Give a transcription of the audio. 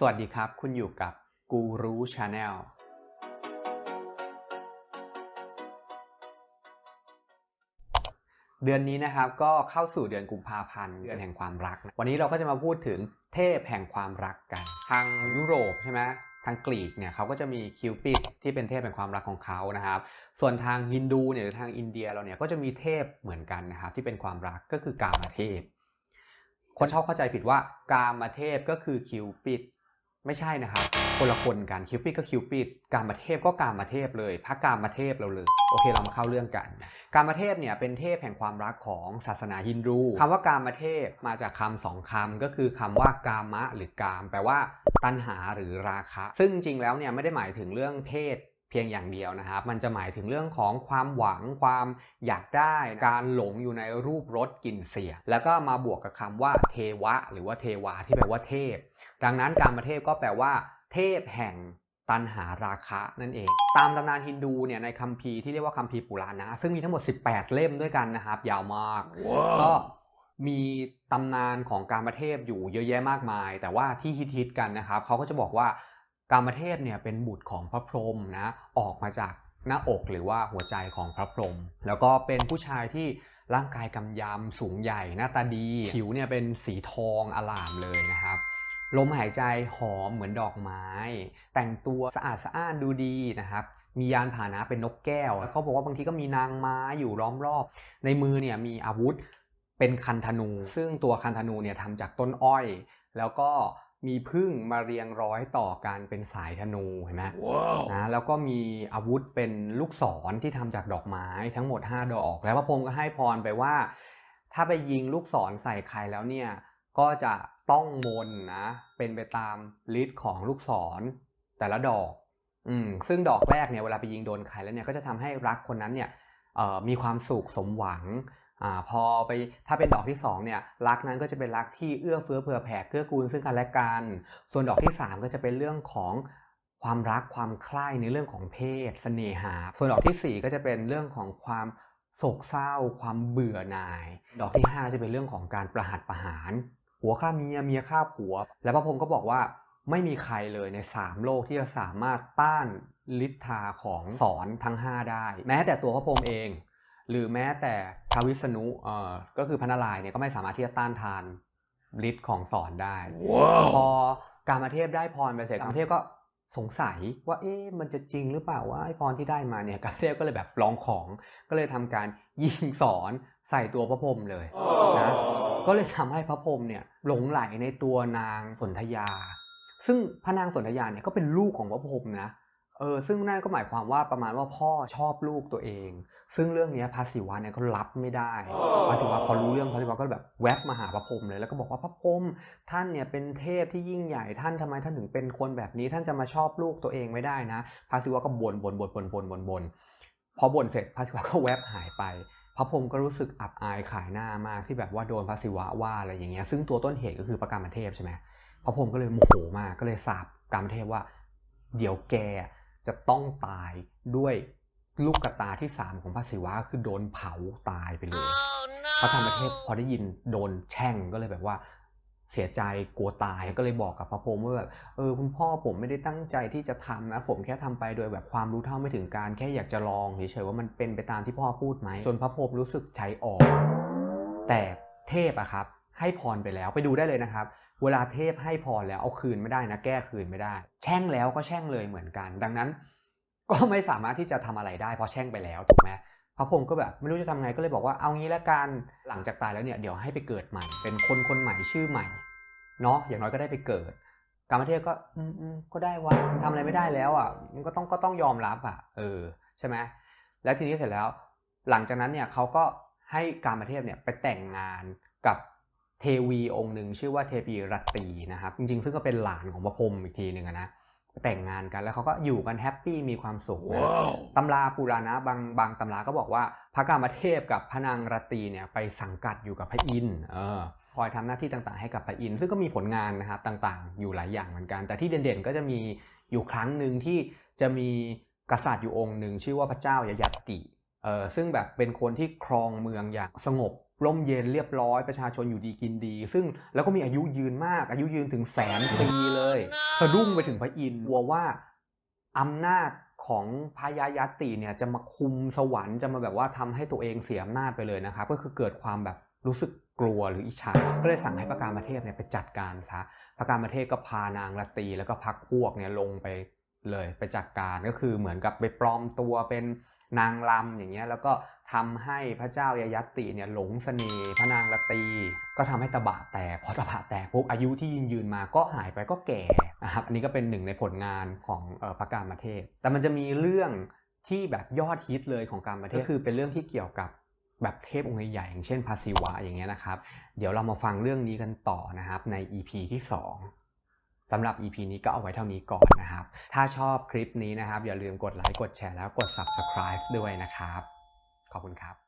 สวัสดีครับ คุณอยู่กับกูรู้ชาแนลเดือนนี้นะครับก็เข้าสู่เดือนกุมภาพันธ์เดือนแห่งความรักนะวันนี้เราก็จะมาพูดถึงเทพแห่งความรักกัน ทางยุโรปใช่ไหมทางกรีกเนี่ยเขาก็จะมีคิวปิดที่เป็นเทพแห่งความรักของเขานะครับ ส่วนทางฮินดูเนี่ยหรือทางอินเดียเราเนี่ยก็จะมีเทพเหมือนกันนะครับที่เป็นความรักก็คือกามเทพคนชอบเข้าใจผิดว่ากามเทพก็คือคิวปิด ไม่ใช่นะครับ คนละคนกันคิวปิดก็คิวปิดกามาเทพก็กามาเทพเลยพระกามาเทพเราเลยโอเคเรามาเข้าเรื่องกัน กามาเทพเนี่ยเป็นเทพแห่งความรักของศาสนาฮินดูคำว่ากามาเทพมาจากคำสองคำก็คือคำว่ากามะหรือกาม แปลว่าตัณหาหรือราคะ ซึ่งจริงแล้วเนี่ยไม่ได้หมายถึงเรื่องเพศ พียงอย่างเดียวนะครับ มันจะหมายถึงเรื่องของความหวังความอยากได้ การหลงอยู่ในรูปรสกลิ่นเสียง แล้วก็มาบวกกับคำว่าเทวะ หรือว่าเทวาที่แปลว่าเทพ ดังนั้นการมาเทพก็แปลว่า เทพแห่งตันหาราคะนั่นเอง ตามตำนานฮินดูเนี่ยในคัมภีร์ที่เรียกว่าคัมภีร์ปุราณะซึ่งมีทั้งหมด 18 เล่มด้วยกันนะครับ ยาวมากก็มีตำนานของการมาเทพอยู่เยอะแยะมากมาย แต่ว่าที่ฮิตๆกันนะครับเขาก็จะบอกว่า การมาเทพเนี่ยเป็นบุตรของพระพรหมนะออกมาจากหน้าอกหรือว่าหัวใจของพระพรหมแล้วก็เป็นผู้ชายที่ร่างกายกำยำสูงใหญ่หน้าตาดี ผิวเนี่ยเป็นสีทองอลามเลยนะครับลมหายใจหอมเหมือนดอกไม้ แต่งตัวสะอาดสะอ้านดูดีนะครับมียานพาหนะเป็นนกแก้วแล้วเขาบอกว่าบางทีก็มีนางม้าอยู่ล้อมรอบ ในมือเนี่ยมีอาวุธเป็นคันธนู ซึ่งตัวคันธนูเนี่ยทำจากต้นอ้อย แล้วก็ มีพึ่งมาเรียงร้อยต่อกันเป็นสายธนูเห็นไหมนะแล้วก็มีอาวุธเป็นลูกศรที่ทำจากดอกไม้ทั้งหมด 5 ดอก แล้วพระพรหมก็ให้พรไปว่า ถ้าไปยิงลูกศรใส่ใครแล้วเนี่ยก็จะต้องมนนะเป็นไปตามฤทธิ์ของลูกศรแต่ละดอกอืมซึ่งดอกแรกเนี่ยเวลาไปยิงโดนใครแล้วเนี่ยก็จะทำให้รักคนนั้นเนี่ยเอ่อมีความสุขสมหวัง อ่าพอไปถ้าเป็นดอกที่สองเนี่ยรักนั้นก็จะเป็นรักที่เอื้อเฟื้อเผื่อแผ่เกื้อกูลซึ่งกันและกันส่วนดอกที่ 3 ก็จะเป็นเรื่องของความรักความใคร่ในเรื่องของเพศเสน่หา ส่วนดอกทีสี่ 4 ก็จะเป็นเรื่องของความโศกเศร้า ความเบื่อหน่าย ดอกที่ 5 จะเป็นเรื่องของการประหัตประหาร หัวฆ่าเมียเมียฆ่าผัว และพระพรหมก็บอกว่าไม่มีใครเลยใน 3 โลกที่จะสามารถต้านฤทธาของสอนทั้ง 5 ได้ แม้แต่ตัวพระพรหมเอง หรือแม้แต่พระวิษณุเอ่อก็คือพระนารายณ์เนี่ยก็ไม่สามารถที่จะต้านทานฤทธิ์ของสอนได้ พอการมาเทพได้พรไปเสร็จการมาเทพก็สงสัยว่าเอ๊ะมันจะจริงหรือเปล่าว่าไอ้พรที่ได้มาเนี่ยการมาเทพก็เลยแบบลองของก็เลยทำการยิงสอนใส่ตัวพระพรหมเลยนะก็เลยทำให้พระพรหมเนี่ยหลงไหลในตัวนางสนธยา ซึ่งพระนางสนธยาเนี่ยก็เป็นลูกของพระพรหมนะ เออซึ่งนั่นก็หมายความว่าประมาณว่าพ่อชอบลูกตัวเอง ซึ่งเรื่องนี้พระศิวะเนี่ยก็รับไม่ได้พระศิวะพอรู้เรื่องพระศิวะก็แบบแวบมาหาพระพรหมเลยแล้วก็บอกว่าพระพรหมท่านเนี่ยเป็นเทพที่ยิ่งใหญ่ท่านทำไมท่านถึงเป็นคนแบบนี้ท่านจะมาชอบลูกตัวเองไม่ได้นะพระศิวะก็บ่นบ่นบ่นบ่นบ่นบ่นบ่นพอบ่นเสร็จพระศิวะก็แวบหายไป พระพรหมก็รู้สึกอับอายขายหน้ามากที่แบบว่าโดนพระศิวะว่าอะไรอย่างเงี้ยซึ่งตัวต้นเหตุก็คือพระกามเทพใช่ไหมพระพรหมก็เลยโมโหมากก็เลยสาปกามเทพว่า เดี๋ยวแก จะต้องตายด้วยลูกกระตาที่สามของพระศิวะคือโดนเผาตายไปเลยพระธรรมเทพพอได้ยินโดนแช่งก็เลยแบบว่าเสียใจกลัวตายก็เลยบอกกับพระพรหมว่าแบบเออคุณพ่อผมไม่ได้ตั้งใจที่จะทำนะ ผมแค่ทำไปโดยแบบความรู้เท่าไม่ถึงการแค่อยากจะลองเฉยๆว่ามันเป็นไปตามที่พ่อพูดไหมจนพระพรหมรู้สึกใจอ่อนแต่เทพอะครับ ให้พรไปแล้วไปดูได้เลยนะครับ เวลาเทพให้พรแล้วเอาคืนไม่ได้นะแก้คืนไม่ได้ แช่งแล้วก็แช่งเลยเหมือนกัน ดังนั้น ก็ไม่สามารถที่จะทำอะไรได้เพราะแช่งไปแล้วถูกไหมพระพรหมก็แบบไม่รู้จะทำไงก็เลยบอกว่าเอางี้ละกันหลังจากตายแล้วเนี่ยเดี๋ยวให้ไปเกิดใหม่ เป็นคนคนใหม่ชื่อใหม่เนาะอย่างน้อยก็ได้ไปเกิดกามเทพก็อืมอืมก็ได้วะมันทำอะไรไม่ได้แล้วอะมันก็ต้องก็ต้องยอมรับอะเออใช่ไหมแล้วทีนี้เสร็จแล้ว หลังจากนั้นเนี่ยเขาก็ให้กามเทพเนี่ยไปแต่งงานกับ เทวีองค์หนึ่งชื่อว่าเทพีรัตตีนะครับ จริงๆ ซึ่งก็เป็นหลานของพระพรหมอีกทีหนึ่งอะนะแต่งงานกันแล้วเขาก็อยู่กันแฮปปี้มีความสุขนะตำราปุราณะบางบางตำราก็บอกว่าพระกามเทพกับพระนางรัตตีเนี่ยไปสังกัดอยู่กับพระอินทร์เออคอยทำหน้าที่ต่างๆให้กับพระอินทร์ซึ่งก็มีผลงานนะครับต่างๆ อยู่หลายอย่างเหมือนกัน แต่ที่เด่นๆก็จะมีอยู่ครั้งหนึ่งที่จะมีกษัตริย์อยู่องค์หนึ่งชื่อว่าพระเจ้ายยัตติเออซึ่งแบบเป็นคนที่ครองเมืองอย่างสงบ ร่มเย็นเรียบร้อยประชาชนอยู่ดีกินดี ซึ่งแล้วก็มีอายุยืนมาก อายุยืนถึงแสนปีเลยสะดุ้งไปถึงพระอินทร์กลัวว่าอำนาจของพญายาติเนี่ยจะมาคุมสวรรค์จะมาแบบว่าทำให้ตัวเองเสียอำนาจไปเลยนะครับก็คือเกิดความแบบรู้สึกกลัวหรืออิจฉาก็เลยสั่งให้พระการประเทศเนี่ยไปจัดการซะพระการประเทศก็พานางละตรีแล้วก็พักพวกเนี่ยลงไปเลยไปจัดการก็คือเหมือนกับไปปลอมตัวเป็นนางลำอย่างเงี้ยแล้วก็ ทำให้พระเจ้ายายัตติเนี่ยหลงเสน่ห์พระนางละตี ก็ทำให้ตบะแตกพอตบะแตกปุ๊บอายุที่ยืนยืนมาก็หายไปก็แก่นะครับอันนี้ก็เป็นหนึ่งในผลงานของออพระการประเทศ แต่มันจะมีเรื่องที่แบบยอดฮิตเลยของการประเทศก็คือเป็นเรื่องที่เกี่ยวกับแบบเทพองค์ใหญ่ๆอย่างเช่นพาศิวะอย่างเงี้ยนะครับ เดี๋ยวเรามาฟังเรื่องนี้กันต่อนะครับใน EP ที่ 2สำหรับ EP นี้ก็เอาไว้เท่านี้ก่อนนะครับ ถ้าชอบคลิปนี้นะครับ อย่าลืมกดไลค์กดแชร์แล้วกด Subscribe ด้วยนะครับ ขอบคุณครับ